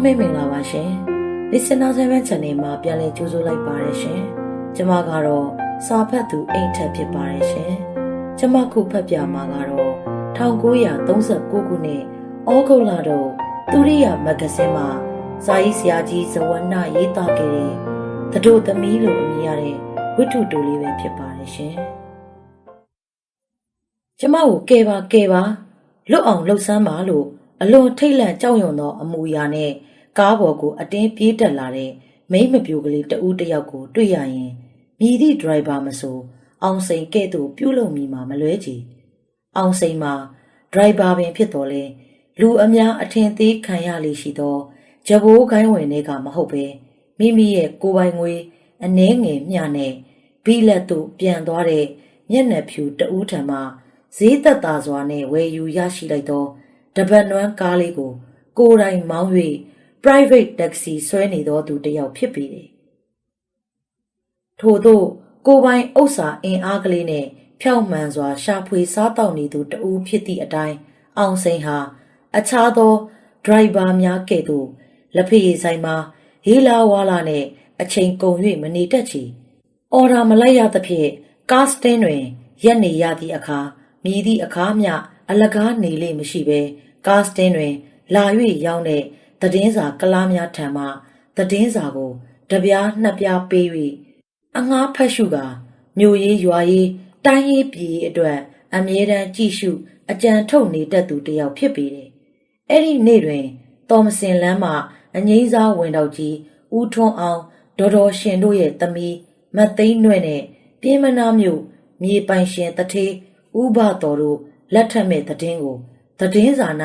လုံးမိတ်မင်္ဂလာပါရှင် Listener 7 Channel မှာပြန်လည်ကြိုဆိုလိုက်ပါတယ်ရှင်ကျမကတော့စာဖတ်သူအိမ်ထက်ဖြစ်ပါတယ်ရှင်ကျမခုဖတ်ပြမှာကတော့1939ခုနှစ်ဩဂုတ်လတော့သူရိယာမဂ္ဂဇင်းမှာစာရေးဆရာကြီးဇဝနရေးသားခဲ့တဲ့သတို့သမီးလို့အမည်ရတဲ့ဝိထုတိုလေးပဲဖြစ်ပါတယ်ရှင်ကျမကိုကဲပါကဲပါလွတ်အောင်လှုပ်ဆမ်းပါလို့အလွန်ထိတ်လန့်ကြောက်ရွံ့သောအမူအရာနဲ့ ကားပေါ်ကိုအတင်းပြေးတက်လာတဲ့မိမ့်မပြိုကလေးတဦးတစ်ယောက်ကိုတွေ့ရရင်မြည်သည့်ဒရိုင်ဘာမဆိုအောင်စိန်ကဲ့သို့ပြုတ်လုံမိမှာမလွဲကြည်အောင်စိန်မှာဒရိုင်ဘာပင်ဖြစ်တော်လဲလူအများအထင်သေးခံရလေရှိသောဂျဘိုးခိုင်းဝင်တွေကမဟုတ်ပဲမိမိရဲ့ကိုယ်ပိုင်ငွေအနှဲငယ်မျှနဲ့ဘီလက်သို့ပြန်သွားတဲ့မျက်နှာဖြူတဦးထံမှဈေးသက်သာစွာနဲ့ဝယ်ယူရရှိလိုက်သောတပတ်နွမ်းကားလေးကိုကိုယ်တိုင်မောင်း၍ private taxi ဆွဲနေသောသူတစ်ယောက်ဖြစ်ပေတယ်။ထို့သောကိုယ်ပိုင်ဥစ္စာအင်အားကလေးနဲ့ဖြောက်မှန်စွာရှာဖွေစားတောက်နေသူတဦးဖြစ်သည့်အတိုင်းအောင်စိန်ဟာ အခြားသောဒရိုင်ဘာများကဲ့သို့လက်ဖက်ရည်ဆိုင်မှာဟေးလာဝါလာနဲ့အချိန်ကုန်၍မနေတတ်ချီအော်ဒါမလိုက်ရသဖြင့်ကားစတင်းတွင်ရက်နေရသည့်အခါမြည်သည့်အခါမျှအလကားနေလေမရှိဘဲကားစတင်းတွင် လာ၍ရောက်တဲ့ သတင်းစာကလားများထံမှသတင်းစာကိုတပြားနှစ်ပြားပေး၍အငှားဖတ်ရှုကာမြို့ရေးရွာရေးတိုင်းရေးပြည်ရေးအတွက်အမြဲတမ်းကြည့်ရှုအကြံထုတ်နေတတ်သူတစ်ယောက်ဖြစ်ပေတယ်။အဲ့ဒီနေ့တွင်တော်မစင်လမ်းမှအငိမ့်စားဝင်တော်ကြီးဦးထွန်းအောင်ဒေါ်တော်ရှင်တို့ရဲ့သမီးမတ်သိန်းနွဲ့နဲ့ပြင်းမနာမြို့မြေပိုင်ရှင်တထေးဥဘတော်တို့လက်ထက်မဲ့သတင်းကိုသတင်းစာ၌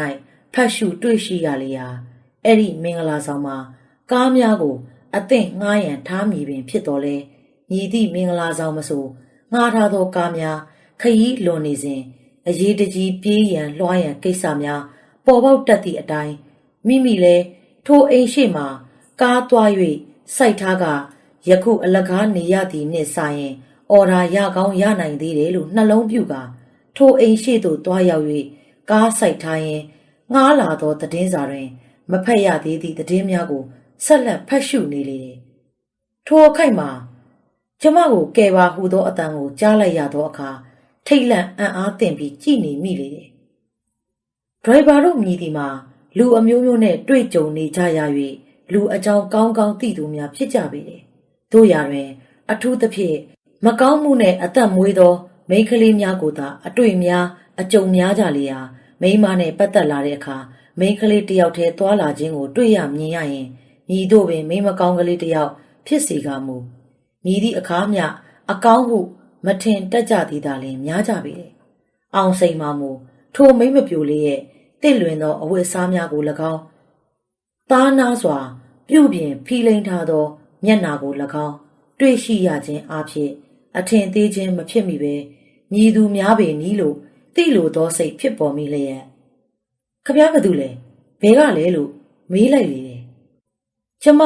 ဖတ်ရှုတွေ့ရှိရလေရာ အဲ့ဒီမင်္ဂလာဆောင်မှာကားများကိုအသင့်ငှားရန်ထားမိပင်ဖြစ်တော်လဲညီသည့်မင်္ဂလာဆောင်မဆိုငှားထားသောကားများခရီးလွန်နေစဉ်အရေးတကြီးပြေးရန်လွှားရန်ကိစ္စများပေါ်ပေါက်တတ်သည့်အတိုင်းမိမိလည်းထိုအိမ်ရှိမှကားသွား၍စိုက်ထားကယခုအလကားနေရသည်နှင့်ဆိုင်ရင်အော်ဒါရကောင်းရနိုင်သေးတယ်လို့နှလုံးပြုကာထိုအိမ်ရှိသို့သွားရောက်၍ကားစိုက်ထားရင်ငှားလာသောသတင်းစာတွင် မဖက်ရသေးသည့်သတင်းများကိုဆက်လက်ဖတ်ရှုနေလေတယ်။ထိုအခိုက်မှာကျမကိုကယ်ပါဟူသောအတန်ကိုကြားလိုက်ရသောအခါထိတ်လန့်အံ့အားသင့်ပြီးကြည်နေမိလေတယ်။ဒရိုင်ဘာတို့မြည်ဒီမှာလူအမျိုးမျိုးနဲ့တွေ့ကြုံနေကြရ၍လူအကြောင်းကောင်းကောင်းသိသူများဖြစ်ကြပေတယ်။တို့ရာတွင် အထူးသဖြင့်မကောင်းမှုနဲ့အသက်မွေးသောမိန်းကလေးများကိုသာအတွေ့များအကြုံများကြလေရာမိန်းမနဲ့ပတ်သက်လာတဲ့အခါ မိန်းကလေးတယောက်တည်းသွားလာခြင်းကိုတွေ့ရမြင်ရရင်ညီတို့ပင်မိန်းမကောင်းကလေးတယောက်ဖြစ်စေကမူမြည်သည့်အခါမျှအကောင်းဟုမထင်တက်ကြသည်သာလျှင်များကြပေတယ်။အောင်စိန်မှမူထိုမိန်းမပြိုလေးရဲ့တင့်လွင်သောအဝတ်အစားများကို၎င်းသားနာစွာ ပြုတ်ပြင်ဖီလိန်ထားသောမျက်နာကို၎င်းတွေ့ရှိရခြင်းအဖြစ်အထင်သေးခြင်းမဖြစ်မိပဲမြည်သူများပေနီးလို့တိလိုသောစိတ်ဖြစ်ပေါ်မိလျက် ခပြားဘသူလဲဘဲကလဲလို့မေးလိုက်လေတယ်ကျမ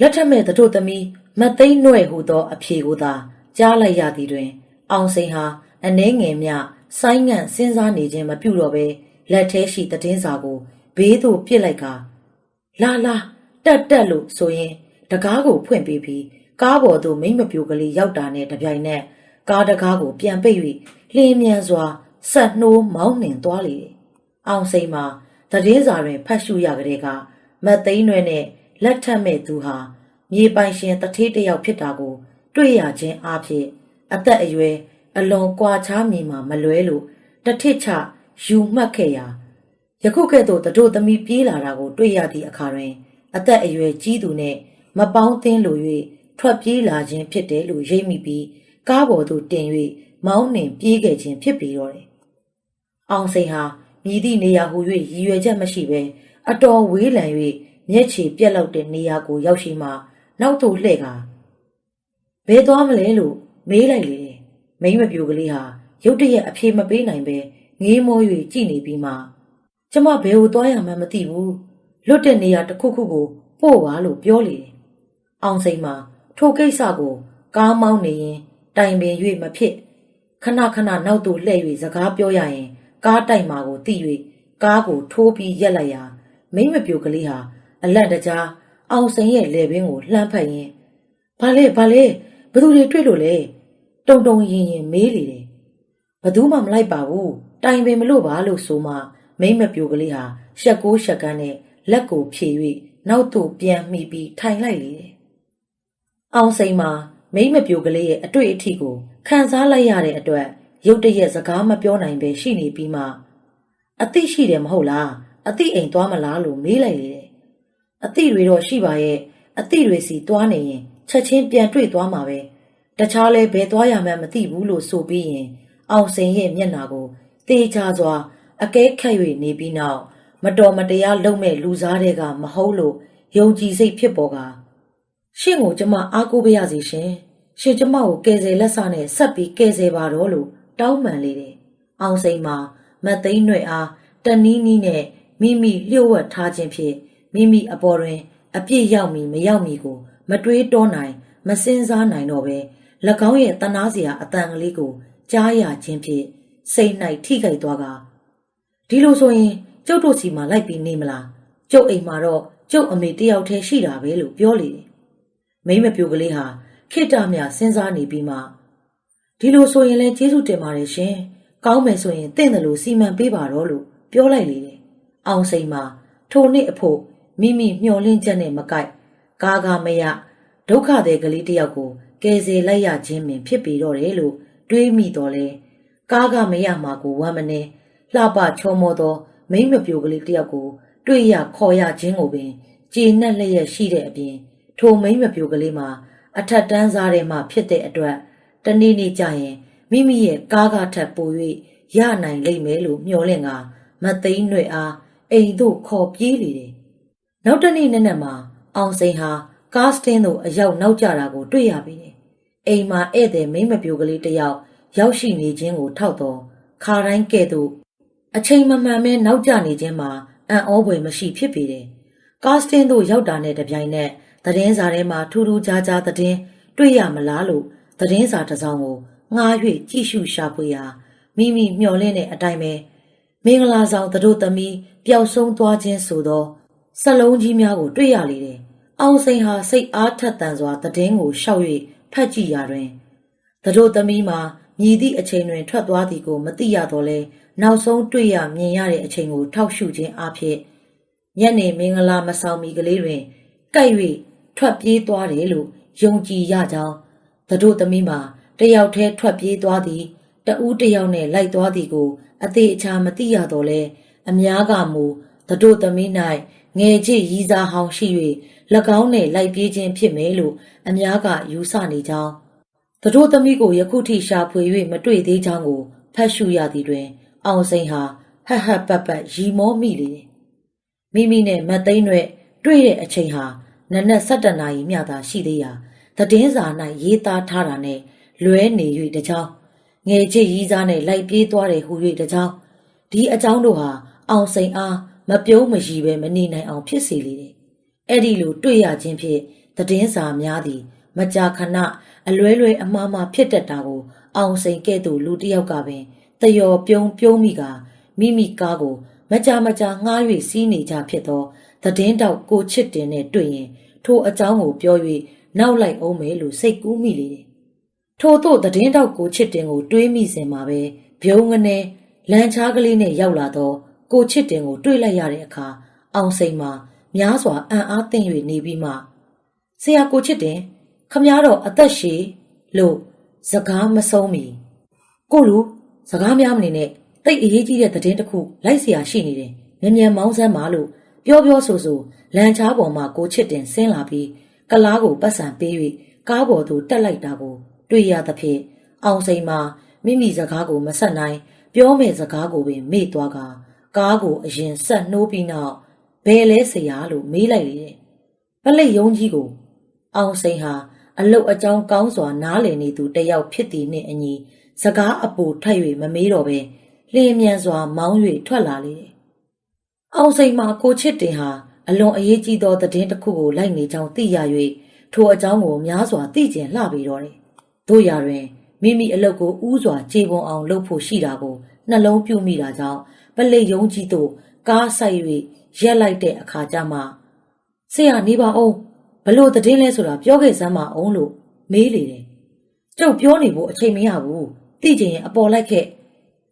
လက်ထက်မဲ့တို့သမီးမသိမ့်နှဲ့ဟူသော အဖြေကိုသာကြားလိုက်ရသည်တွင် အောင်စိန်ဟာအနှဲငယ်မြဆိုင်းငံ့စဉ်းစားနေခြင်းမပြုတော့ဘဲလက်ထဲရှိသတင်းစာကိုဘေးသို့ပစ်လိုက်ကာလာလာတက်တက်လို့ဆိုရင်တကားကိုဖွင့်ပေးပြီးကားပေါ်သို့မိမ့်မပြိုကလေးရောက်တာနဲ့တပြိုင်နက်ကားတကားကိုပြန်ပိတ်၍လင်းမြန်စွာဆက်နှိုးမောင်းနှင်သွားလေတယ်။ အောင်စိန်မှာသတင်းစာတွင်ဖတ်ရှုရကြတဲ့ကမတ်သိန်းရွယ်နဲ့လက်ထက်မဲ့သူဟာမြေပိုင်ရှင်တထေးတယောက်ဖြစ်တာကို တွေ့ရခြင်းအဖြစ် အသက်အရွယ်အလွန်ကွာခြားမြင်မှာမလွဲလို့တထစ်ချယူမှတ်ခဲ့ရာယခုကဲ့သို့တတို့သမီးပြေးလာတာကို တွေ့ရသည့်အခါတွင် အသက်အရွယ်ကြီးသူနှင့်မပေါင်းသင်းလို၍ထွက်ပြေးလာခြင်းဖြစ်တယ်လို့ရိပ်မိပြီးကားပေါ်သို့တင်၍မောင်းနှင်ပြေးခဲ့ခြင်းဖြစ်ပြီးတော့တယ်။အောင်စိန်ဟာ မြည်သည့်နေရာဟူ၍ရည်ရွယ်ချက်မရှိဘဲအတော်ဝေးလံ၍မျက်ခြေပြက်လောက်တဲ့နေရာကိုရောက်ရှိမှနောက်သို့လှည့်ကာဘဲသွားမလဲလို့မေးလိုက်လေတယ်။မိမပြူကလေးဟာရုတ်တရက်အဖြေမပေးနိုင်ပဲငေးမော၍ကြည်နေပြီးမှကျမဘယ်ကိုသွားရမှန်းမသိဘူး။လွတ်တဲ့နေရာတစ်ခုခုကိုပို့ပါလို့ပြောလေတယ်။အောင်စိန်မှာထိုကိစ္စကိုကားမောင်းနေရင်တိုင်ပင်၍မဖြစ်ခဏခဏနောက်သို့လှည့်၍စကားပြောရရင် ကားတိုက်မှာကိုသိ၍ကားကိုထိုးပြီးရက်လိုက်ရာမိမပြိုကလေးဟာအအလန့်တကြားအောင်စိန်ရဲ့လေပင်ကိုလှမ်းဖက်ရင်းဘာလဲဘာလဲဘသူတွေတွေ့လို့လဲတုံတုံရင်ရင်မေးလေတယ်ဘသူမှမလိုက်ပါဘူးတိုင်ပင်မလို့ပါလို့ဆိုမှမိမ့်မပြိုကလေးဟာရှက်ကိုရှက်ကန်းနဲ့လက်ကိုဖြေ၍နောက်သို့ပြန်မိပြီးထိုင်လိုက်လေတယ်အောင်စိန်မှာမိမ့်မပြိုကလေးရဲ့အတွေ့အထိကိုခံစားလိုက်ရတဲ့အတွက် ရုတ်တရက်စကားမပြောနိုင်ပဲရှိနေပြီးမှအသိရှိတယ်မဟုတ်လားအသိအိမ်သွားမလားလို့မေးလိုက်လေတယ်အသိတွေတော့ရှိပါရဲ့အသိတွေစီသွားနေရင်ချက်ချင်းပြန်တွေ့သွားမှာပဲတခြားလဲဘယ်သွားရမှန်းမသိဘူးလို့ဆိုပြီးရင် အောင်စိန်ရဲ့မျက်နာကိုတေချာစွာအကဲခတ်၍နေပြီးနောက်မတော်မတရားလုပ်မဲ့လူစားတွေကမဟုတ်လို့ယုံကြည်စိတ်ဖြစ်ပေါ်ကရှင့်ကိုကျမအားကိုးပါရစေရှင်ရှင်ကျမကိုကယ်ဆယ်လက်စနဲ့ဆက်ပြီးကယ်ဆယ်ပါတော့လို့ တောင်းပန်လေတယ်အောင်စိန်မှာမတ်သိန်းရွယ်အားတနည်းနည်းနဲ့မိမိလျှို့ဝှက်ထားခြင်းဖြင့်မိမိအပေါ်တွင် အပြစ်ရောက်မီမရောက်မီကို မတွေးတောနိုင် မစင်စားနိုင်တော့ပဲ၎င်းရဲ့တနာစရာအတန်ကလေးကိုကြားရခြင်းဖြင့်စိတ်၌ထိခိုက်သွားကဒီလိုဆိုရင်ကျုပ်တို့စီမှာလိုက်ပြီးနေမလားကျုပ်အိမ်မှာတော့ကျုပ်အမေတယောက်တည်းရှိတာပဲလို့ပြောလေတယ်မိမပြိုကလေးဟာခိတ္တမြစဉ်းစားနေပြီးမှ ဒီလိုဆိုရင်လည်းကျေးဇူးတင်ပါတယ်ရှင်ကောင်းမယ်ဆိုရင်တင့်တယ်လို့စီမံပေးပါတော့လို့ပြောလိုက်လေတယ်အောင်စိန်မှာထိုနှစ်အဖို့မိမိမျှော်လင့်ချက်နဲ့မကိုက်ကားကားမရဒုက္ခတဲ့ကလေးတယောက်ကိုကယ်ဆယ်လိုက်ရခြင်းပင်ဖြစ်ပြီးတော့တယ်လို့တွေးမိတော့လဲကားကမရမှာကိုဝမ်းမနေလှပချောမောသောမိမ့်မပြိုကလေးတယောက်ကိုတွေ့ရခေါ်ရခြင်းကိုပင်ကျေနပ်လျက်ရှိတဲ့အပြင်ထိုမိမ့်မပြိုကလေးမှာအထက်တန်းစားထဲမှာဖြစ်တဲ့အတွက် တနေ့နေ့ကျရင်မိမိရဲ့ကားကထပ်ပို၍ရနိုင်လိမ့်မယ်လို့မျှော်လင့်ကမသိန်းရွယ်အားအိမ်သို့ခေါ်ပြေးလေတယ်။နောက်တနေ့နေ့နဲ့မှာအောင်စိန်ဟာကားစတင်းသို့အရောက်နောက်ကျတာကိုတွေ့ရပြီတယ်။အိမ်မှာဧည့်သည်မိမ့်မပြိုကလေးတယောက်ရောက်ရှိနေခြင်းကိုထောက်တော့ခါတိုင်းကဲ့သို့အချိန်မမှန်မဲနောက်ကျနေခြင်းမှာအံ့ဩဖွယ်မရှိဖြစ်ပေတယ်။ကားစတင်းသို့ရောက်တာနဲ့တပြိုင်နက်သတင်းစာထဲမှာထူးထူးခြားခြားသတင်းတွေ့ရမလားလို့ သတင်းစာတစ်စောင်ကိုငှား၍ကြည့်ရှုရှာဖွေရာမိမိမျှော်လင့်တဲ့အတိုင်းပဲမင်္ဂလာဆောင်သတို့သမီးပျောက်ဆုံးသွားခြင်းဆိုသောစလုံးကြီးများကိုတွေ့ရလေတယ်။အောင်စိန်ဟာစိတ်အားထက်သန်စွာသတင်းကိုရှောက်၍ဖတ်ကြည့်ရာတွင်သတို့သမီးမှာမြည်သည့်အချိန်တွင်ထွက်သွားသည်ကိုမသိရတော့လဲနောက်ဆုံးတွေ့ရမြင်ရတဲ့အချိန်ကိုထောက်ရှုခြင်းအဖြစ်ညနေမင်္ဂလာမဆောင်မီကလေးတွင်ကပ်၍ထွက်ပြေးသွားတယ်လို့ယုံကြည်ရကြောင်း သတို့သမီးမှာတယောက်တည်းထွက်ပြေးသွားသည်တဦးတယောက်နဲ့လိုက်သွားသည်ကိုအသေးအချာမသိရတော့လဲအများကမူသတို့သမီး၌ငယ်ချစ်ရီးစားဟောင်းရှိ၍၎င်းနှင့်လိုက်ပြေးခြင်းဖြစ်မယ်လို့အများကယူဆနေကြောင်းသတို့သမီးကိုယခုထိရှာဖွေ၍မတွေ့သေးကြောင်းကိုဖတ်ရှုရသည်တွင် အောင်စိန်ဟာဟတ်ဟတ်ပတ်ပတ်ရီမောမိလေတယ်မိမိနဲ့မတ်သိန်းတွေတွေ့တဲ့အချိန်ဟာနနက်7နာရီမျှသာရှိသေးရာ သတင်းစာ၌ရေးသားထားတာနဲ့လွဲနေ၍တကြောင်ငယ်ချစ်ရီးစားနဲ့လိုက်ပြေးသွားတယ်ဟူ၍တကြောင်ဒီအကြောင်းတို့ဟာအောင်စိန်အားမပြုံးမရှိပဲမနေနိုင်အောင်ဖြစ်စေလေတယ်။အဲ့ဒီလိုတွေ့ရခြင်းဖြင့်သတင်းစာများသည် မကြာခဏအလွဲလွဲအမှားမှားဖြစ်တတ်တာကို အောင်စိန်ကဲ့သို့လူတစ်ယောက်ကပင်တယောပြုံးပြုံးမိကမိမိကားကိုမကြာမကြာငှား၍စီးနေကြဖြစ်သောသတင်းတောက်ကိုချစ်တင်နဲ့တွေ့ရင် ထိုအကြောင်းကိုပြော၍ နောက်လိုက်အောင်မယ်လို့စိတ်ကူးမိလေတယ်။ထို့သို့သတင်းတောက်ကိုချစ်တင်ကိုတွေးမိစဉ်မှာပဲဗျုံငနေလန်ချားကလေးနဲ့ရောက်လာတော့ကိုချစ်တင်ကိုတွေးလိုက်ရတဲ့အခါအောင်စိန်မှာများစွာအံ့အားသင့်၍နေပြီးမှဆရာကိုချစ်တင်ခမည်းတော်အသက်ရှည်လို့စကားမဆုံးမီကိုလူစကားများမနေနဲ့တိတ်အရေးကြီးတဲ့သတင်းတစ်ခုလိုက်เสียရှိနေတယ်မြန်မြန်မောင်းစမ်းပါလို့ပြောပြောဆိုဆိုလန်ချားပေါ်မှာကိုချစ်တင်ဆင်းလာပြီး ကလားကိုပတ်စံပေး၍ကားပေါ်သို့တက်လိုက်တာကို တွေ့ရသဖြင့်အောင်စိန်မှာမိမိစကားကိုမဆက်နိုင်ပြောမဲ့စကားကိုပင်မေ့သွားကကားကိုအရင်ဆက်နှိုးပြီးနောက်ဘယ်လဲဆရာလို့မေးလိုက်လေတယ်။ပလိတ်ယုံကြီးကို အောင်စိန်ဟာအလုတ်အကြောင်းကောင်းစွာနားလည်နေသူတယောက်ဖြစ်သည်နှင့်အညီစကားအပူထပ်၍မမေးတော့ပဲလျင်မြန်စွာမောင်း၍ထွက်လာလေတယ်။အောင်စိန်မှာကိုချစ်တင်ဟာ အလွန်အရေးကြီးသောသတင်းတစ်ခုကိုလိုက်နေကြောင်းသိရ၍ထိုအကြောင်းကိုများစွာသိကျင်လှပေတော့တယ်။တို့ရာတွင်မိမိအလုတ်ကိုဥစွာခြေပွန်အောင်လုပ်ဖို့ရှိတာကိုနှလုံးပြုမိတာကြောင့်ပလိတ်ယုံကြီးတို့ကားဆိုင်၍ရက်လိုက်တဲ့အခါကျမှဆရာနေပါအောင်ဘလို့တည်င်းလဲဆိုတာပြောခဲ့စမ်းပါအောင်လို့မေးလေတယ်ကျုပ်ပြောနေဖို့အချိန်မရဘူးသိချင်ရင်အပေါ်လိုက်ခဲ့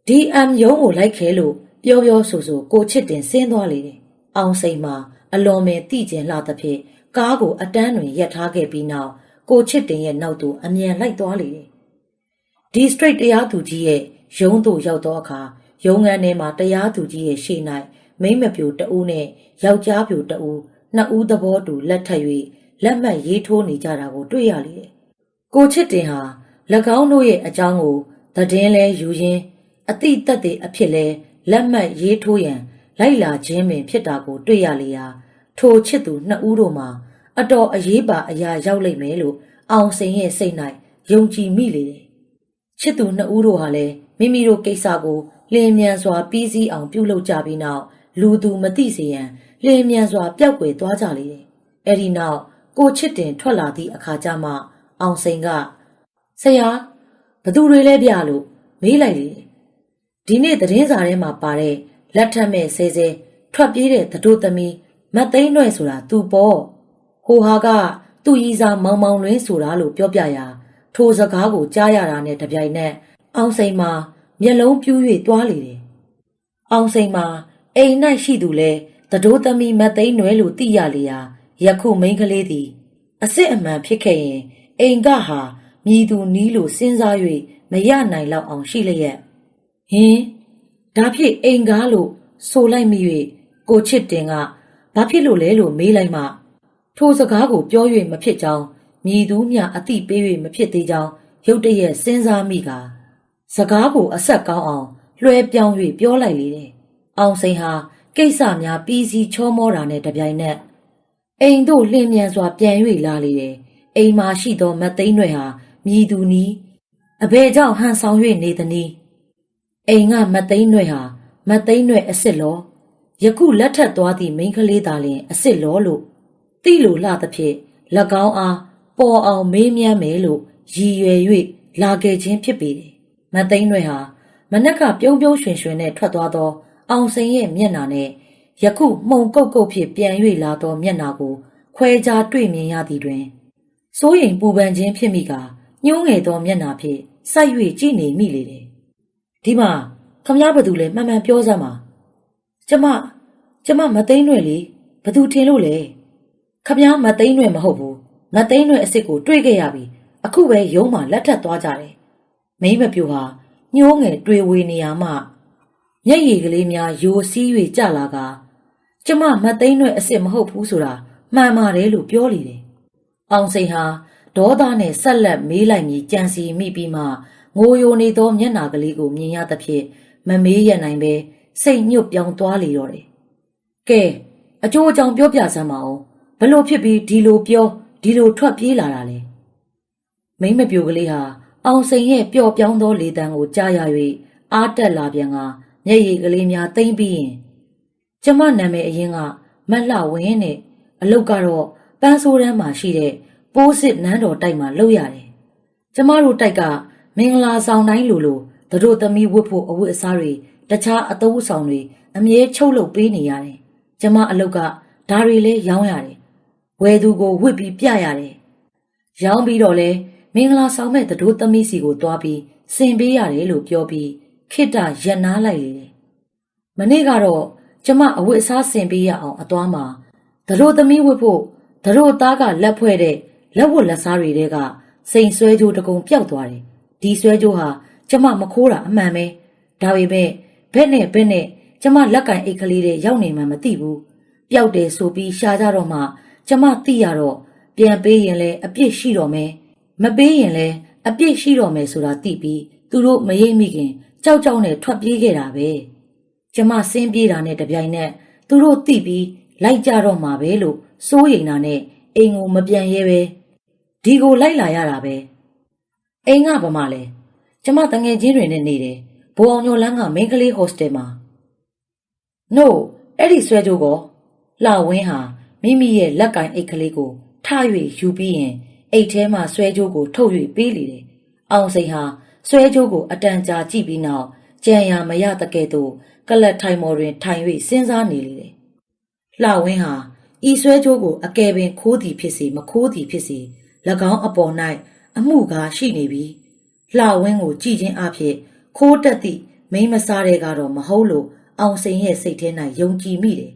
ဒီအမ်ယုံကိုလိုက်ခဲလို့ပြောပြောဆိုဆိုကိုချစ်တင်ဆင်းသွားလေတယ်အောင်စိန်မှာ အလွန်ပဲသိကျင်လာသဖြင့်ကားကိုအတန်းတွင်ရက်ထားခဲ့ပြီးနောက်ကိုချစ်တင်ရဲ့နောက်သို့အမြန်လိုက်သွားလေတယ်ဒီ straight တရားသူကြီးရဲ့ရုံးသို့ရောက်သောအခါရုံးခန်းထဲမှာတရားသူကြီးရဲ့ရှေ့၌မိမ့်မပြိုတအူးနဲ့ယောက်ျားပြိုတအူးနှစ်ဦးသဘောတူလက်ထပ်၍လက်မှတ်ရေးထိုးနေကြတာကိုတွေ့ရလေတယ်ကိုချစ်တင်ဟာ၎င်းတို့ရဲ့အကြောင်းကိုသတင်းလဲယူရင်းအတိတ်သက်သေအဖြစ်လဲလက်မှတ်ရေးထိုးရန်လိုက်လာခြင်းပင်ဖြစ်တာကိုတွေ့ရလေရာ ထိုချစ်သူနှစ်ဦးတို့မှာအတော်အရေးပါအရာရောက်လိမ့်မယ်လို့အောင်စိန်ရဲ့စိတ်၌ယုံကြည်မိလေတယ်ချစ်သူနှစ်ဦးတို့ဟာလည်းမိမိတို့ကိစ္စကိုလျင်မြန်စွာပြီးစီးအောင်ပြုလုပ်ကြပြီးနောက်လူသူမသိစေရန်လျင်မြန်စွာပျောက်ကွယ်သွားကြလေတယ်အဲ့ဒီနောက်ကိုချစ်တင်ထွက်လာသည့်အခါကျမှအောင်စိန်ကဆရာဘသူတွေလဲပြလို့မေးလိုက်လေတယ်ဒီနေ့သတင်းစာထဲမှာပါတဲ့လက်ထက်မဲ့ဆဲဆဲထွက်ပြေးတဲ့သတို့သမီး မတ်သိန်းနှွဲ့ဆိုတာသူပေါ့ဟိုဟာကသူ့ရီစာမောင်မောင်လွင်းဆိုတာလို့ပြောပြရာထိုစကားကိုကြားရတာနဲ့တပြိုင်နက်အောင်စိန်မှာမျက်လုံးပြူး၍တွားလေတယ်အောင်စိန်မှာအိမ်၌ရှိသူလဲသတို့သမီးမတ်သိန်းနွယ်လို့သိရလေရာယခုမိန်းကလေးသည်အစ်စ်အမှန်ဖြစ်ခဲ့ရင်အိမ်ကဟာမြည်သူနီးလို့စဉ်းစား၍မရနိုင်လောက်အောင်ရှိလျက်ဟင်ဒါဖြစ်အိမ်ကားလို့ဆိုလိုက်မိ၍ကိုချစ်တင်က ဘာဖြစ်လို့လဲလို့မေးလိုက်မှထိုစကားကိုပြော၍မဖြစ်ကြောင်းမြည်သူမျှအတိပေး၍မဖြစ်သေးကြောင်းရုတ်တရက်စဉ်းစားမိကစကားကိုအဆက်ကောင်းအောင်လွှဲပြောင်း၍ပြောလိုက်လေတယ်။အောင်စိန်ဟာကိစ္စများပြီးစီချောမောတာနဲ့တပြိုင်နက်အိမ်တို့လင်းမြန်စွာပြန်၍လာလေတယ်။အိမ်မှာရှိသောမတ်သိန်းတွေဟာမြည်သူနီးအဘဲကြောင့်ဟန်ဆောင်၍နေသည်နီးအိမ်ကမတ်သိန်းတွေဟာမတ်သိန်းတွေအစ်စ်လော ယခုလက်ထက်သွားသည့်မိန်းကလေးသားလင်အစ်စ်လောလို့တိလိုလှသဖြင့်၎င်းအားပေါ်အောင်မေးမြန်းမယ်လို့ရည်ရွယ်၍လာခဲ့ခြင်းဖြစ်ပေတယ်။မတ်သိန်းတွေဟာမနက်ကပြုံးပြုံးရွှင်ရွှင်နဲ့ထွက်သွားသော အောင်စိန်ရဲ့မျက်နှာနဲ့ယခုမှုန်ကုတ်ကုတ်ဖြစ်ပြန်၍လာသောမျက်နှာကိုခွဲခြားတွေ့မြင်ရသည်တွင်စိုးရိမ်ပူပန်ခြင်းဖြစ်မိကညှိုးငယ်သောမျက်နှာဖြင့်စိုက်၍ကြည့်နေမိလေတယ်။ဒီမှာခမည်းဘသူလဲမှန်မှန်ပြောစမ်းပါ။ကျမ ကျမမသိန်းရွယ်လေဘသူထင်လို့လဲ။ခမည်းမသိန်းရွယ်မဟုတ်ဘူး။မသိန်းရွယ်အစ်စ်ကိုတွေ့ခဲ့ရပြီ။အခုပဲရုံးမှာလက်ထပ်သွားကြတယ်။မိမပြူဟာညှိုးငယ်တွေ့ဝေနေရမှမျက်ရည်ကလေးများယိုစီး၍ကြလာကကျမမသိန်းရွယ်အစ်စ်မဟုတ်ဘူးဆိုတာမှန်ပါတယ်လို့ပြောလေတယ်။အောင်စိန်ဟာဒေါသနဲ့ဆက်လက်မေးလိုက်မည်ကြံစီမိပြီးမှငိုယိုနေသောမျက်နှာကလေးကိုမြင်ရသဖြင့်မမေးရနိုင်ပဲစိတ်ညှို့ပြောင်းသွားလေတော့တယ်။ ကဲအကျိုးအကြောင်းပြောပြစမ်းပါဦးဘလို့ဖြစ်ပြီးဒီလိုပြောဒီလိုထွက်ပြေးလာတာလဲ။မိမ့်မပြိုကလေးဟာအောင်စိန်ရဲ့ပျော့ပြောင်းသောလေတံကိုကြားရ၍အားတက်လာပြန်ကမျက်ရည်ကလေးများတိမ့်ပြီးရင်ကျမနာမည်အရင်ကမတ်လှဝင်းနဲ့အလုတ်ကတော့ပန်းဆိုးတန်းမှာရှိတဲ့ပိုးစစ်နန်းတော်တိုက်မှာလုပ်ရတယ်။ကျမတို့တိုက်ကမင်္ဂလာဆောင်တိုင်းလိုလိုသူတို့သမီးဝတ်ဖို့အဝတ်အစားတွေတခြားအသုံးအဆောင်တွေအမြဲချုပ်လုပ်ပေးနေရတယ်။ ကျမအလုတ်ကဒါတွေလည်းရောင်းရတယ်။ဝယ်သူကိုဝတ်ပြီးပြရတယ်။ရောင်းပြီးတော့လဲမင်္ဂလာဆောင်မဲ့သူတို့သမီးစီကိုတွားပြီးစင်ပေးရတယ်လို့ပြောပြီးခိတ္တရက်နားလိုက်လေတယ်။မနေ့ကတော့ကျမအဝတ်အစားစင်ပေးရအောင်အသွားမှာသူတို့သမီးဝတ်ဖို့သူတို့သားကလက်ဖွဲ့တဲ့လက်ဝတ်လက်စားတွေတဲကစိန်ဆွဲကြိုးတကုံပျောက်သွားတယ်ဒီဆွဲကြိုးဟာကျမမခိုးတာအမှန်ပဲဒါပေမဲ့ဘက်နဲ့ဘက်နဲ့ ကျမလက်ကင်အိတ်ကလေးတွေရောက်နေမှမသိဘူးပျောက်တယ်ဆိုပြီးရှာကြတော့မှ ကျမသိရတော့ပြန်ပေးရင်လည်းအပြစ်ရှိတော့မယ်မပေးရင်လည်းအပြစ်ရှိတော့မယ်ဆိုတာသိပြီးသူတို့မရိပ်မိခင်ကြောက်ကြောက်နဲ့ထွက်ပြေးခဲ့တာပဲကျမဆင်းပြေးတာနဲ့တပြိုင်နက်သူတို့သိပြီးလိုက်ကြတော့မှာပဲလို့စိုးရိမ်တာနဲ့အိမ်ကိုမပြန်ရဲပဲဒီကိုလိုက်လာရတာပဲအိမ်ကဘာမှလဲကျမတငယ်ချင်းတွေနဲ့နေတယ်ဘိုးအောင်ညိုလန်းကမိန်းကလေးဟိုစတယ်မှာ no အဲ့ဒီဆွဲကြိုးကော လှဝင်းဟာမိမိရဲ့လက်ကင်အိတ်ကလေးကို ထ၍ယူပြီးရင် အိတ်ထဲမှာဆွဲကြိုးကိုထုတ်၍ပေးလေတယ် အောင်စိန်ဟာ ဆွဲကြိုးကိုအတန်ကြာကြည့်ပြီးနောက် ကြံရမရတကဲ့သို့ ကလတ်ထိုင်မော်တွင်ထိုင်၍စဉ်းစားနေလေတယ် လှဝင်းဟာ ဤဆွဲကြိုးကို အကယ်ပင်ခိုးသည်ဖြစ်စေ မခိုးသည်ဖြစ်စေ၎င်းအပေါ်၌အမှုကားရှိနေပြီ လှဝင်းကိုကြည်ချင်းအဖြစ်ခိုးတက်သည့်မိန်းမစားတဲ့ကတော့ မဟုတ်လို့ အောင်စိန်ရဲ့စိတ်ထဲ၌ယုံကြည်မိတယ်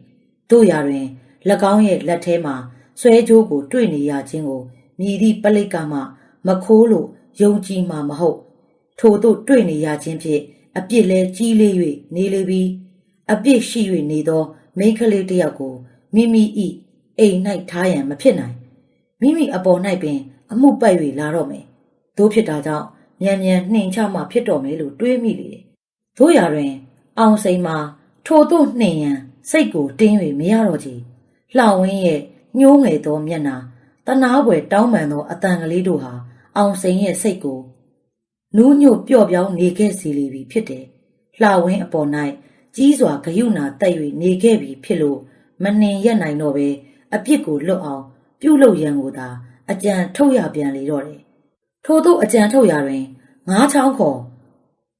တို့ရတွင်၎င်းရဲ့လက်ထဲမှာဆွဲကြိုးကို တွေ့နေရခြင်းကိုမြည်သည့်ပလိတ်ကမှမခိုးလို့ယုံကြည်မှာမဟုတ်ထို့သို့တွေ့နေရခြင်းဖြင့်အပြစ်လဲကြီးလေး၍နေလေပြီအပြစ်ရှိ၍နေသောမိန်းကလေးတစ်ယောက်ကိုမိမိဤအိမ်၌ထားရန်မဖြစ်နိုင်မိမိအပေါ်၌ပင်အမှုပိုက်၍လာတော့မယ်သို့ဖြစ်တာကြောင့်မြန်မြန်နှင်ချမှဖြစ်တော်မယ်လို့တွေးမိလေတယ်တို့ရတွင် အောင်စိန်မှာထို့သို့နှင်ရန်စိတ်ကိုတင်း၍မရတော့ကြလှဝင်းရဲ့ညှိုးငယ်သောမျက်နှာတနာပွဲတောင်းပန်သောအတန်ကလေးတို့ဟာအောင်စိန်ရဲ့စိတ်ကိုနူးညွတ်ပျော့ပြောင်းနေခဲ့စီလေပြီဖြစ်တယ်။လှဝင်းအပေါ်၌ကြီးစွာဂယုဏတက်၍နေခဲ့ပြီဖြစ်လို့မနှင်ရက်နိုင်တော့ပဲအပြစ်ကိုလွတ်အောင် ပြုလုပ်ရန်ကိုသာအကြံထုတ်ရပြန်လေတော့တယ်။ထို့သောအကြံထုတ်ရတွင်ငါးချောင်းခေါ်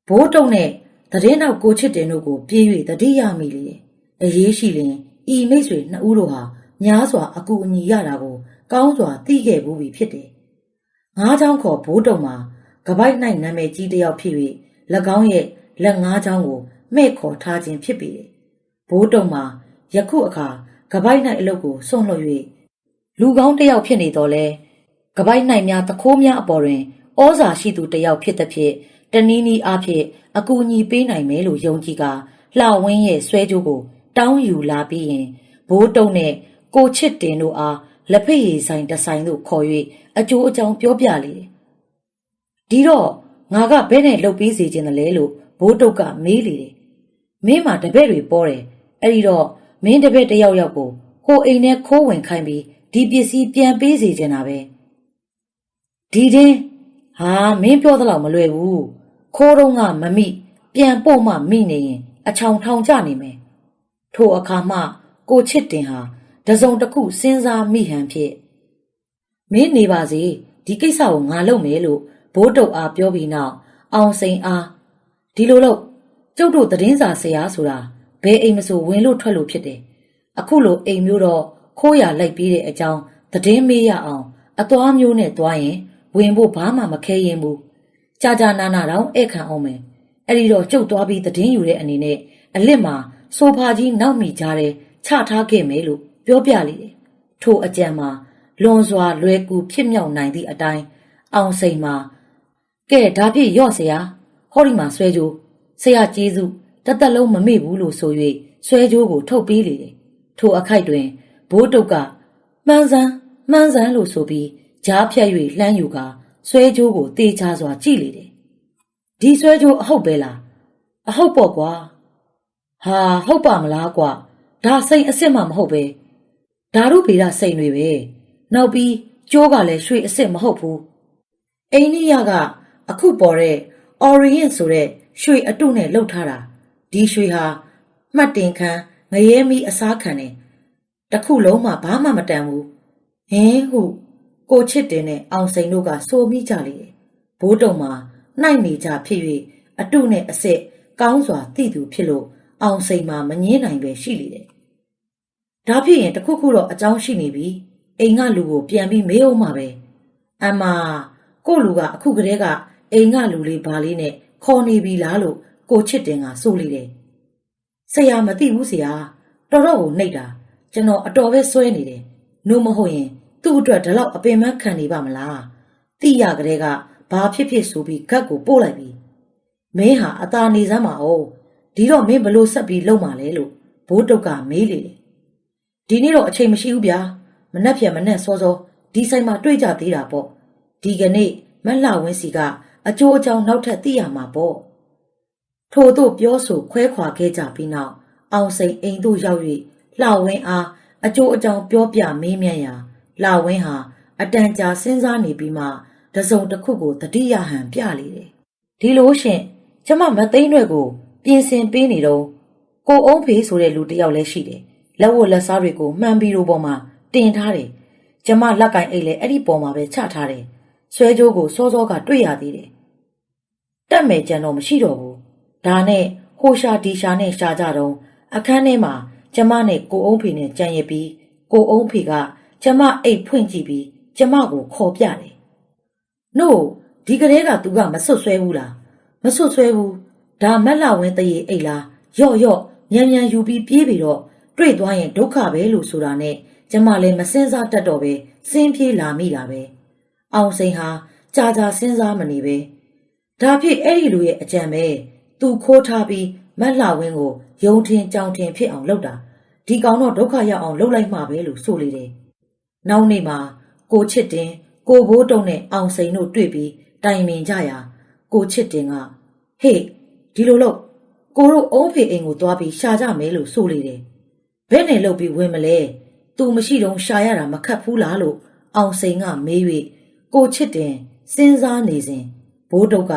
ဘိုးတုံနဲ့ သတင်းနောက်ကိုချစ်တင်တို့ကိုပြေး၍တတိယမိလေ။အရေးရှိလျင်ဤမိတ်ဆွေနှစ်ဦးတို့ဟာများစွာအကူအညီရတာကို ကောင်းစွာသိခဲ့ဘူးပြီဖြစ်တယ်။ငါးချောင်းခေါ်ဘိုးတုံမှာကပိုက်၌နာမည်ကြီးတစ်ယောက်ဖြစ်၍၎င်းရဲ့လက်ငါးချောင်းကိုမဲ့ခေါ်ထားခြင်းဖြစ်ပေတယ်။ဘိုးတုံမှာယခုအခါကပိုက်၌အလုတ်ကိုစွန့်လွှတ်၍လူကောင်းတစ်ယောက်ဖြစ်နေတော့လဲကပိုက်၌များတခိုးများအပေါ်တွင်ဩဇာရှိသူတစ်ယောက်ဖြစ်သည်ဖြင့် တနည်းနည်းအားဖြင့်အကူအညီပေးနိုင်မယ်လို့ယုံကြည်ကလှဝင်းရဲ့ဆွဲကြိုးကို တောင်းယူလာပြီးရင်ဘိုးတုံနဲ့ကိုချစ်တင်တို့အားလက်ဖက်ရည်ဆိုင်တစ်ဆိုင်သို့ခေါ်၍အကျိုးအကြောင်းပြောပြလေတယ်။ဒီတော့ငါကဘယ်နဲ့လှုပ်ပေးစေခြင်းတလဲလို့ဘိုးတုတ်ကမေးလေတယ်။မင်းမှာတပည့်တွေပေါ်တယ်။အဲ့ဒီတော့မင်းတပည့်တစ်ယောက်ယောက်ကိုကိုအိမ်ထဲခိုးဝင်ခိုင်းပြီးဒီပစ္စည်းပြန်ပေးစေခြင်းတာပဲ။ဒီတင်းဟာမင်းပြောသလောက်မလွယ်ဘူး။ ခိုးတော့ကမမိပြန်ပို့မှမိနေရင်အချောင်ထောင်ကြနေမယ်။ထိုအခါမှကိုချစ်တင်ဟာတစုံတစ်ခုစဉ်းစားမိဟန်ဖြစ်မင်းနေပါစေဒီကိစ္စကိုငါလုပ်မယ်လို့ဘိုးတုတ်အားပြောပြီးနောက်အောင်စိန်အားဒီလိုလို့ကျုပ်တို့သတင်းစာဆရာဆိုတာဘယ်အိမ်မဆိုဝင်လို့ထွက်လို့ဖြစ်တယ်အခုလိုအိမ်မျိုးတော့ခိုးရလိုက်ပြီးတဲ့အကြောင်းသတင်းမေးရအောင်အသွားမျိုးနဲ့သွားရင်ဝင်ဖို့ဘာမှမခဲရင်ဘူး ကြာကြာနာနာတော့ဧကန်အောင်မယ်အဲ့ဒီတော့ကျုပ်သွားပြီးသတင်းယူတဲ့အနေနဲ့အလစ်မှာဆိုဖာကြီးနောက်မိကြတယ်ချထားခဲ့မယ်လို့ပြောပြလေတယ်။ထိုအကြံမှာလွန်စွာလွယ်ကူဖြစ်မြောက်နိုင်သည့်အတိုင်းအောင်စိန်မှာကဲဒါဖြစ်ရော့ဆရာဟောဒီမှာဆွဲကြိုးဆရာကျေးဇူးတသက်လုံးမမေ့ဘူးလို့ဆို၍ဆွဲကြိုးကိုထုတ်ပေးလေတယ်။ထိုအခိုက်တွင်ဘိုးတုတ်ကမှန်းစမ်းမှန်းစမ်းလို့ဆိုပြီးကြားဖြတ်၍လှမ်းယူကာ ဆွဲကြိုးကိုတေချာစွာကြည့်လေတယ်။ဒီဆွဲကြိုးအဟုတ်ပဲလားအဟုတ်ပေါ့ကွာဟာဟုတ်ပါမလားကွာဒါစိတ်အစ်စ်မှမဟုတ်ပဲဓာရုဗေဒစိန်တွေပဲနောက်ပြီးကျိုးကလည်းရွှေအစ်စ်မဟုတ်ဘူးအိန္ဒိယကအခုပေါ်တဲ့ Orient ဆိုတဲ့ရွှေအတုနဲ့လှုပ်ထားတာဒီရွှေဟာမှတ်တင်ခံငရဲမီအစားခံတယ်တခုလုံးမှဘာမှမတန်ဘူးဟင်းဟု ကိုချစ်တင်နဲ့အောင်စိန်တို့ကစိုးမိကြလေတယ်ဘိုးတုံမှာနှိုက်နေကြဖြစ်၍အတုနဲ့အစ်စ်ကောင်းစွာသိသူဖြစ်လို့အောင်စိန်မှာမငင်းနိုင်ပဲရှိလေတယ်ဒါဖြစ်ရင်တခုခုတော့အကြောင်းရှိနေပြီအိမ်ကလူကိုပြန်ပြီးမေးအောင်မှာပဲအမကို့လူကအခုကတည်းကအိမ်ကလူလေးဘာလေးနဲ့ခေါ်နေပြီလားလို့ကိုချစ်တင်ကစိုးလိုက်တယ်ဆရာမသိဘူးဆရာတော်တော်ကိုနှိပ်တာကျွန်တော်အတော်ပဲစွဲနေတယ်နှုတ်မဟုတ်ရင် သူ့အတွက်ဒီလောက်အပင်မခံနေပါမလားတိရကလေးကဘာဖြစ်ဖြစ်ဆိုပြီးဂတ်ကိုပို့လိုက်ပြီမင်းဟာအသာနေစမ်းပါဦးဒီတော့မင်းဘလို့ဆက်ပြီးလုံမာလဲလို့ဘိုးတုတ်ကမေးလေတယ်ဒီနေ့တော့အချိန်မရှိဘူးဗျာမနှက်ဖြန်မနှက်စောစောဒီဆိုင်မှာတွေ့ကြသေးတာပေါ့ဒီကနေ့မက်လှဝင်းစီကအကျိုးအကြောင်းနောက်ထပ်သိရမှာပေါ့ထို့သို့ပြောဆိုခွဲခွာခဲ့ကြပြီးနောက်အောင်စိန်အိမ်သို့ရောက်၍လှဝင်းအားအကျိုးအကြောင်းပြောပြမေးမြန်းရာ လှဝင်းဟာအတန်ကြာစဉ်းစားနေပြီးမှတစုံတစ်ခုကိုတတိယဟန်ပြလေတယ်ဒီလိုရှင်ကျမမသိန်းရွက်ကိုပြင်ဆင်ပေးနေတော့ကိုအုံးဖေးဆိုတဲ့လူတစ်ယောက်လည်းရှိတယ်လက်ဝတ်လက်စားတွေကိုမှန်ပြီးတော့ပေါ်မှာတင်ထားတယ်။ကျမလက်ကင်အိတ်လည်းအဲ့ဒီပေါ်မှာပဲချထားတယ်။ဆွဲကြိုးကိုစောစောကတွေ့ရသေးတယ်။တက်မယ်ကြံတော့မရှိတော့ဘူး။ဒါနဲ့ဟိုရှာဒီရှာနဲ့ရှာကြတော့အခန်းထဲမှာကျမနဲ့ကိုအုံးဖေနဲ့ကြံရပြီးကိုအုံးဖေက ကျမအိတ်ဖွင့်ကြည့်ပြီးကျမကိုခေါ်ပြတယ်။နို့ဒီကလေးကသူကမဆွတ်ဆွဲဘူးလားမဆွတ်ဆွဲဘူးဒါမက်လာဝင်းတရေအိတ်လားယော့ယော့ညံညံယူပြီးပြေးပြီးတော့တွေ့သွားရင်ဒုက္ခပဲလို့ဆိုတာနဲ့ကျမလည်းမစင်စားတတ်တော့ပဲစင်းပြေးလာမိတာပဲအောင်စိန်ဟာကြာကြာစဉ်းစားမနေပဲဒါဖြစ်အဲ့ဒီလူရဲ့အကြံပဲသူခိုးထားပြီးမက်လာဝင်းကိုယုံထင်ကြောင်ထင်ဖြစ်အောင်လုပ်တာဒီကောင်တော့ဒုက္ခရောက်အောင်လုပ်လိုက်မှပဲလို့ဆိုလေတယ် နောက်နေ့မှာကိုချစ်တင်ကိုဘိုးတုံနဲ့အောင်စိန်တို့တွေ့ပြီးတိုင်ပင်ကြရာကိုချစ်တင်ကဟေ့ဒီလိုလို့ကိုတို့အုံးဖေအိမ်ကိုသွားပြီးရှာကြမယ်လို့ဆိုလေတယ်ဘယ်နဲ့လုပ်ပြီးဝင်မလဲသူမရှိတော့ရှာရတာမခတ်ဘူးလားလို့အောင်စိန်ကမေး၍ကိုချစ်တင်စဉ်းစားနေစဉ်ဘိုးတုတ်က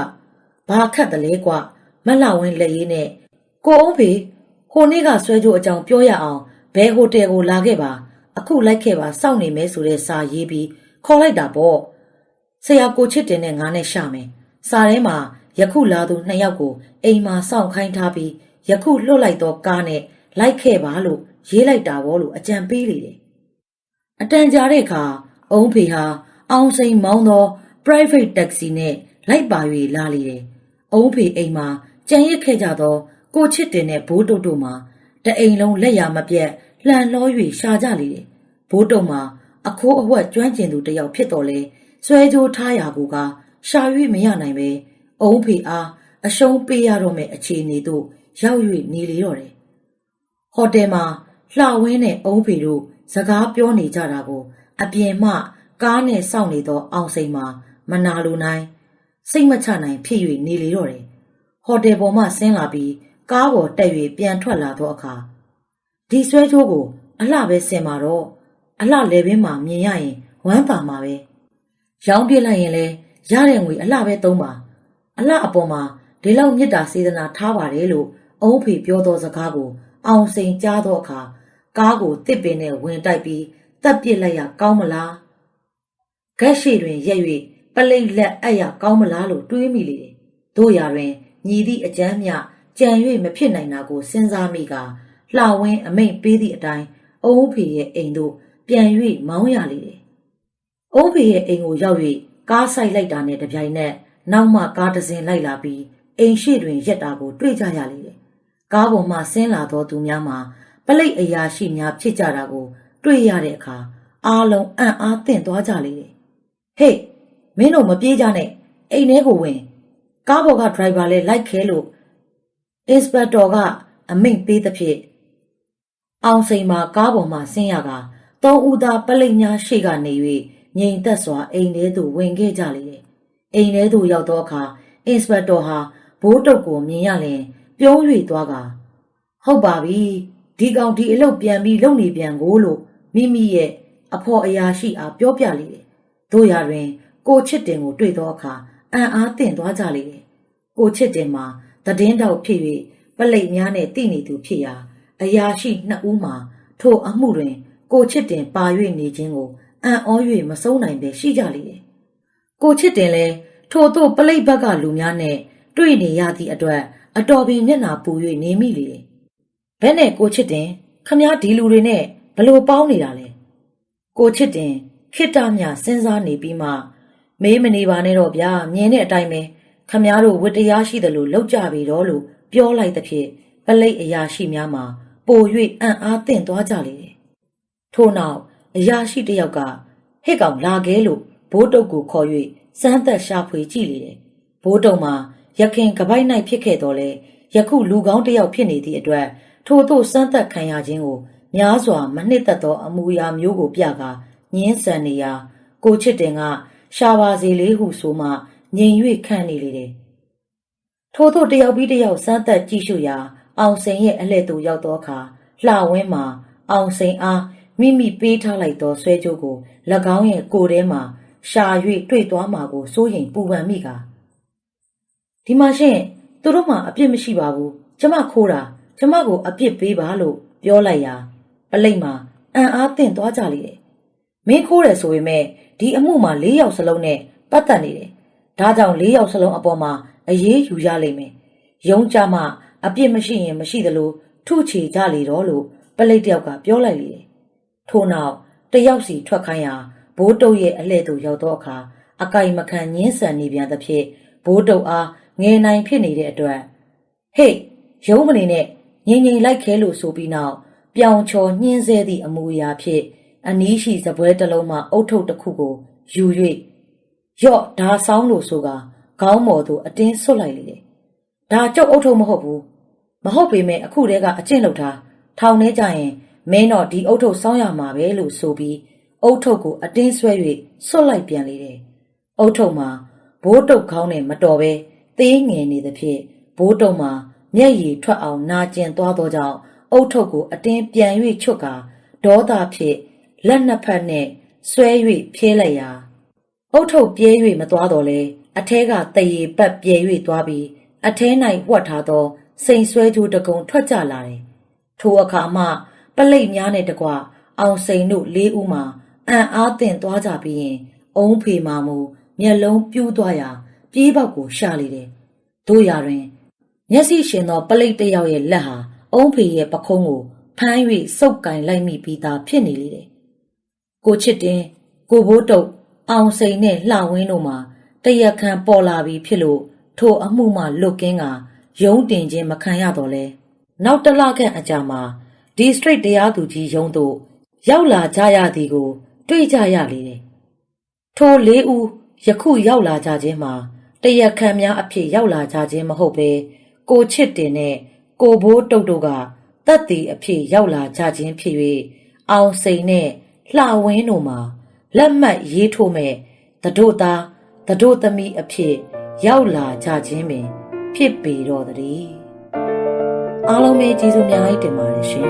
ဘာခတ်တလဲကွမက်လာဝင်းလက်ရည်နဲ့ကိုအုံးဖေဟိုနေ့ကဆွဲကြိုးအကြောင်းပြောရအောင်ဘယ်ဟိုတယ်ကိုလာခဲ့ပါ အခုလိုက်ခဲ့ပါစောင့်နေမယ်ဆိုတဲ့စာရေးပြီးခေါ်လိုက်တာပေါ့ဆရာကိုချစ်တင်နဲ့ငါနဲ့ရှာမယ်စာထဲမှာယခုလာသူနှစ်ယောက်ကိုအိမ်မှာစောင့်ခိုင်းထားပြီးယခုလွတ်လိုက်တော့ကားနဲ့လိုက်ခဲ့ပါလို့ရေးလိုက်တာပေါ့လို့အကြံပေးလေတယ်အတန်ကြာတဲ့အခါအုံးဖေဟာအောင်စိန်မောင်းသော private taxi နဲ့လိုက်ပါ၍လာလေတယ်အုံးဖေအိမ်မှာကြံရစ်ခဲ့ကြသောကိုချစ်တင်နဲ့ဘိုးတုတ်တို့မှာတအိမ်လုံးလက်ရမပြတ် လှန်လော၍ရှာကြလေတယ်ဘိုးတုတ်မှာအခိုးအဝက်ကျွမ်းကျင်သူတစ်ယောက်ဖြစ်တော်လဲဆွဲကြိုးထားရာကိုကရှာ၍မရနိုင်ပဲအုံးဖေအားအရှုံးပေးရတော့မယ့်အခြေအနေသို့ရောက်၍နေလေတော့တယ်ဟိုတယ်မှာလှဝင်းနဲ့အုံးဖေတို့စကားပြောနေကြတာကိုအပြင်မှကားနဲ့စောင့်နေသောအောင်စိန်မှာမနာလိုနိုင်စိတ်မချနိုင်ဖြစ်၍နေလေတော့တယ်ဟိုတယ်ပေါ်မှဆင်းလာပြီးကားပေါ်တက်၍ပြန်ထွက်လာသောအခါ ဒီဆွဲကြိုးကိုအလှပဲဆင်มาတော့အလှလေပင်မှာမြင်ရရင်ဝမ်းပါမှာပဲရောင်းပြစ်လိုက်ရင်လဲရတဲ့ငွေအလှပဲသုံးပါအလှအပေါ်မှာဒီလောက်မြစ်တာစေတနာထားပါတယ်လို့အုံးဖေပြောသောစကားကို အောင်စိန်ကြားသောအခါကားကိုတစ်ပင်နဲ့ဝင်တိုက်ပြီးတပ်ပစ်လိုက်ရကောင်းမလားဂက်ရှိတွင်ရက်၍ပလိတ်လက်အပ်ရကောင်းမလားလို့တွေးမိလေတယ်တို့ရာတွင်ညီသည့်အကျမ်းမြကြံ၍မဖြစ်နိုင်တာကိုစဉ်းစားမိက လှဝင်းအမိတ်ပေးသည့်အတိုင်းအုံးဖေရဲ့အိမ်သို့ပြန်၍မောင်းရလေတယ်အုံးဖေရဲ့အိမ်ကိုရောက်၍ကားဆိုင်လိုက်တာနဲ့တပြိုင်နက်နောက်မှကားတစ်စင်းလိုက်လာပြီးအိမ်ရှိတွင်ရက်တာကိုတွေ့ကြရလေတယ်ကားပေါ်မှဆင်းလာသောသူများမှာပလိတ်အရာရှိများဖြစ်ကြတာကိုတွေ့ရတဲ့အခါအားလုံးအံ့အားသင့်သွားကြလေတယ်ဟေ့မင်းတို့မပြေးကြနဲ့အိမ်ထဲကိုဝင်ကားပေါ်ကဒရိုင်ဘာလည်းလိုက်ခဲလို့အင်စပက်တော်ကအမိန့်ပေးသဖြင့် အောင်စိန်မှာကားပေါ်မှာဆင်းရကသုံးဦးသားပလိတ်များရှေ့ကနေ၍ငြိမ်သက်စွာအိမ်ထဲသို့ဝင်ခဲ့ကြလေတယ်။အိမ်ထဲသို့ရောက်သောအခါအင်စပက်တော်ဟာဘိုးတုပ်ကိုမြင်ရလျင်ပြုံး၍သွားကဟုတ်ပါပြီဒီကောင်ဒီအလုပ်ပြန်ပြီးလုပ်နေပြန်ကိုလို့မိမိရဲ့အဖော်အရာရှိအားပြောပြလေတယ်။တို့ရတွင် ကိုချစ်တင်ကိုတွေ့သောအခါအံ့အားသင့်သွားကြလေတယ်။ကိုချစ်တင်မှာတည်င်းတောက်ဖြစ်၍ပလိတ်များနဲ့တိနေသူဖြစ်ရာ အရာရှိနှစ်ဦးမှာထိုအမှုတွင် ကိုချစ်တင်ပါ၍နေခြင်းကိုအံ့ဩ၍မဆုံးနိုင်ပဲရှိကြလေတယ်။ကိုချစ်တင်လည်းထို့သို့ပလိတ်ဘက်ကလူများနဲ့တွေ့နေရသည့်အတွက် အတော်ပင်မျက်နာပူ၍နေမိလေတယ်။ဘဲနဲ့ကိုချစ်တင်ခမားဒီလူတွေနဲ့ဘလို့ပေါင်းနေတာလဲ။ကိုချစ်တင်ခိတ္တမြစဉ်းစားနေပြီးမှမေးမနေပါနဲ့တော့ဗျာမြင်တဲ့အတိုင်းပဲခမားတို့ဝတ္တရားရှိတယ်လို့လောက်ကြပြီတော့လို့ပြောလိုက်သဖြင့်ပလိတ်အရာရှိများမှာ ပို၍အံ့အားသင့်သွားကြလေတယ်။ထို့နောက်အရာရှိတစ်ယောက်ကဟစ်ကောင်လာခဲလို့ဘိုးတုပ်ကိုခေါ်၍စမ်းသက်ရှာဖွေကြည့်လေတယ်။ဘိုးတုပ်မှာရခင်ကပိုက်၌ဖြစ်ခဲ့တော်လဲယခုလူကောင်းတစ်ယောက်ဖြစ်နေသည့်အတွက်ထို့သို့စမ်းသက်ခံရခြင်းကိုများစွာမနှစ်သက်သောအမူအရာမျိုးကိုပြကာညင်းဆန်နေရာကိုချစ်တင်ကရှာပါစီလေးဟုဆိုမှငြိမ်၍ခံနေလေတယ်။ထို့သို့တယောက်ပြီးတယောက်စမ်းသက်ကြည့်ရှုရာ အောင်စိန်ရဲ့အလှည့်သို့ရောက်သောအခါလှဝင်းမှာအောင်စိန်အားမိမိပေးထားလိုက်သောဆွဲကြိုးကို၎င်းရဲ့ကိုယ်ထဲမှာရှာ၍တွေ့သွားမှာကိုစိုးရိမ်ပူပန်မိကဒီမှာရှင်သူတို့မှအပြစ်မရှိပါဘူးကျမခိုးတာကျမကိုအပြစ်ပေးပါလို့ပြောလိုက်ရာပလိတ်မှာအံ့အားသင့်သွားကြလေတယ်မင်းခိုးတယ်ဆိုပေမဲ့ဒီအမှုမှာ၄ယောက်စလုံးနဲ့ပတ်သက်နေတယ်ဒါကြောင့်၄ယောက်စလုံးအပေါ်မှာအရေးယူရလိမ့်မယ်ရုံးကြမှာ အပြစ်မရှိရင်မရှိသလိုထုချေကြလေတော့လို့ပလိတ်တယောက်ကပြောလိုက်လေတယ်ထို့နောက်တစ်ယောက်စီထွက်ခိုင်းရာဘိုးတုပ်ရဲ့အလှည့်သို့ရောက်သောအခါအကိုင်မခံညင်းဆန်နေပြန်သဖြင့်ဘိုးတုပ်အားငယ်နိုင်ဖြစ်နေတဲ့အတွက်ဟေ့ရုံးမနေနဲ့ငိမ့်ငိမ့်လိုက်ခဲလို့ဆိုပြီးနောက်ပြောင်ချော်ညှင်းဆဲသည့်အမူအရာဖြင့်အနီးရှိစပွဲတစ်လုံးမှအုတ်ထုပ်တစ်ခုကိုယူ၍ယော့ဒါဆောင်းလို့ဆိုကခေါင်းမော်သို့အတင်းဆွတ်လိုက်လေတယ်။ဒါကျုပ်အုတ်ထုပ်မဟုတ်ဘူး။ မဟုတ်ပေမဲ့အခုတည်းကအကျင့်လုပ်တာထောင်ထဲကြရင်မင်းတော့ဒီအုတ်ထုပ်စောင်းရမှာပဲလို့ဆိုပြီးအုတ်ထုပ်ကိုအတင်းဆွဲ၍ဆွတ်လိုက်ပြန်လေတယ်။အုတ်ထုပ်မှာဘိုးတုပ်ခေါင်းနဲ့မတော်ပဲသေးငယ်နေသဖြင့်ဘိုးတုပ်မှာမျက်ရည်ထွက်အောင်နာကျင်သွားသောကြောင့်အုတ်ထုပ်ကိုအတင်းပြန်၍ချွတ်ကာဒေါသဖြင့်လက်နှစ်ဖက်နဲ့ဆွဲ၍ဖြဲလိုက်ရာအုတ်ထုပ်ပြဲ၍မသွားတော့လဲအထဲကတရေပတ်ပြဲ၍သွားပြီးအထဲ၌ဝှက်ထားသော စိန်ဆွဲကြိုးတကုံထွက်ကြလာတယ်။ထိုအခါမှပလိတ်များနဲ့တကွအောင်စိန်တို့လေးဦးမှာအံ့အားသင့်သွားကြပြီးရင်အုံးဖေမာမူမျက်လုံးပြူးသွားရာပြေးပေါက်ကိုရှာလေတယ်။တို့ရာတွင်မျက်စိရှင်သောပလိတ်တစ်ယောက်ရဲ့လက်ဟာအုံးဖေရဲ့ပခုံးကိုဖမ်း၍စုပ်ကင်လိုက်မိပြီးသားဖြစ်နေလေတယ်။ကိုချစ်တင်ကိုဘိုးတုပ်အောင်စိန်နဲ့လှဝင်းတို့မှာတရက်ခန့်ပေါ်လာပြီးဖြစ်လို့ထိုအမှုမှလွတ်ကင်းက ရုံးတင်ခြင်းမခံရတော့လဲ။နောက်တစ်လခန့်အကြာမှာဒီစထရိတ်တရားသူကြီးရုံးသို့ရောက်လာကြရသည်ကို တွေ့ကြရလေတယ်။ထိုလေးဦးယခုရောက်လာကြခြင်းမှာတရက်ခံများအဖြစ်ရောက်လာကြခြင်းမဟုတ်ပဲကိုချစ်တင်နဲ့ကိုဘိုးတုတ်တို့ကတက်တီအဖြစ်ရောက်လာကြခြင်းဖြစ်၍အောင်စိန်နဲ့လှဝင်းတို့မှာလက်မှတ်ရေးထိုးမဲ့တတို့သားတတို့သမီးအဖြစ်ရောက်လာကြခြင်းပင် ဖြစ်ပေတော့တည်းအားလုံးပဲကျေးဇူးများကြီးတင်ပါတယ်ရှင်